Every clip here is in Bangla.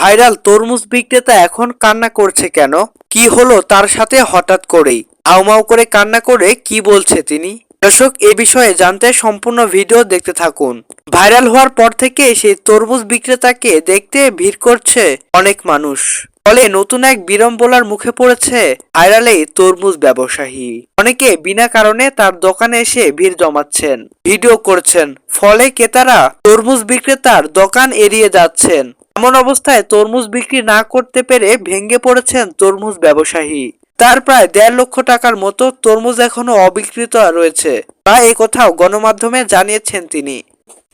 ভাইরাল তরমুজ বিক্রেতা এখন কান্না করছে কেন? কি হলো তার সাথে হঠাৎ করেই? আউমাউ করে কান্না করে কি বলছে তিনি? দর্শক, এ বিষয়ে জানতে সম্পূর্ণ ভিডিও দেখতে থাকুন। ভাইরাল হওয়ার পর থেকে সেই তরমুজ বিক্রেতাকে দেখতে ভিড় করছে অনেক মানুষ। ফলে নতুন এক বিড়ম্বনার মুখে পড়েছে ভাইরালে তরমুজ ব্যবসায়ী। অনেকে বিনা কারণে তার দোকানে এসে ভিড় জমাচ্ছেন, ভিডিও করছেন, ফলে ক্রেতারা তরমুজ বিক্রেতার দোকান এড়িয়ে যাচ্ছেন। এমন অবস্থায় তরমুজ বিক্রি না করতে পেরে ভেঙে পড়েছেন তরমুজ ব্যবসায়ী। তার প্রায় দেড় লক্ষ টাকার মতো তরমুজ এখনও অবিকৃত রয়েছে বা এ কথাও গণমাধ্যমে জানিয়েছেন তিনি।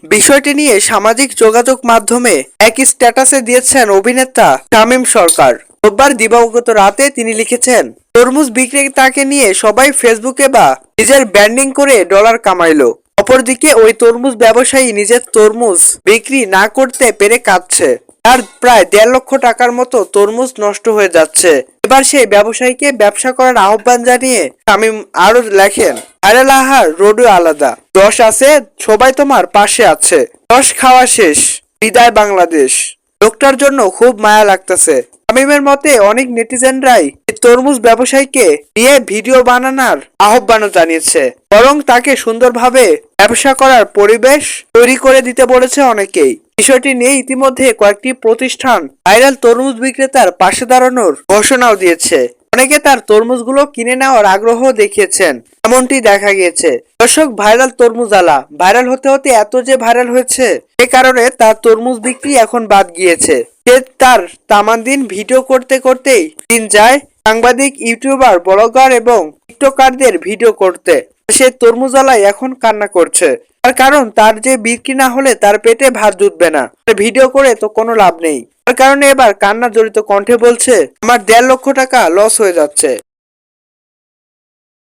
বিষয়টি নিয়ে সামাজিক যোগাযোগ মাধ্যমে এক স্ট্যাটাসে দিয়েছেন অভিনেতা শামীম সরকার। রোববার দিবাগত রাতে তিনি লিখেছেন, তরমুজ বিক্রেতাকে নিয়ে সবাই ফেসবুকে বা নিজের ব্যান্ডিং করে ডলার কামাইলো। অপরদিকে ওই তরমুজ ব্যবসায়ী নিজের তরমুজ বিক্রি না করতে পেরে কাঁদছে। তার প্রায় দেড় লক্ষ টাকার মতো তরমুজ নষ্ট হয়ে যাচ্ছে। এবার সেই ব্যবসায়ীকে ব্যবসা করার আহ্বান জানিয়ে শামীম আরও লেখেন আরে লাহার রোডও আলাদা। দশ আছে, সবাই তোমার পাশে আছে। দশ খাওয়া শেষ। বিদায় বাংলাদেশ। লোকটার জন্য খুব মায়া লাগতেছে। শামীমের মতে অনেক নেটিজেনরাই তরমুজ ব্যবসায়ীকে নিয়ে ভিডিও বানানোর আহ্বানও জানিয়েছে। বরং তাকে সুন্দরভাবে ব্যবসা করার পরিবেশ তৈরি করে দিতে বলেছে অনেকেই। বিষয়টি নিয়ে ইতিমধ্যে কয়েকটি প্রতিষ্ঠান ভাইরাল তরমুজ বিক্রেতার পাশে দাঁড়ানোর ঘোষণাও দিয়েছে। অনেকে তার তরমুজগুলো কিনে নেওয়ার আগ্রহ দেখিয়েছেন, এমনটি দেখা গিয়েছে। দর্শক, ভাইরাল তরমুজ আলা, ভাইরাল হতে হতে এত যে ভাইরাল হয়েছে সে কারণে তার তরমুজ বিক্রি এখন বাদ গিয়েছে। সে তার তামান দিন ভিডিও করতে করতেই দিন যায় সাংবাদিক, ইউটিউবার, ব্লগার এবং টিকটকারদের ভিডিও করতে। সে তরমুজালাই এখন কান্না করছে। তার কারণ, তার যে বিক্রি না হলে তার পেটে ভাত জুটবে না। ভিডিও করে তো কোনো লাভ নেই। তার কারণে এবার কান্না জড়িত কণ্ঠে বলছে, আমার দেড় লক্ষ টাকা লস হয়ে যাচ্ছে।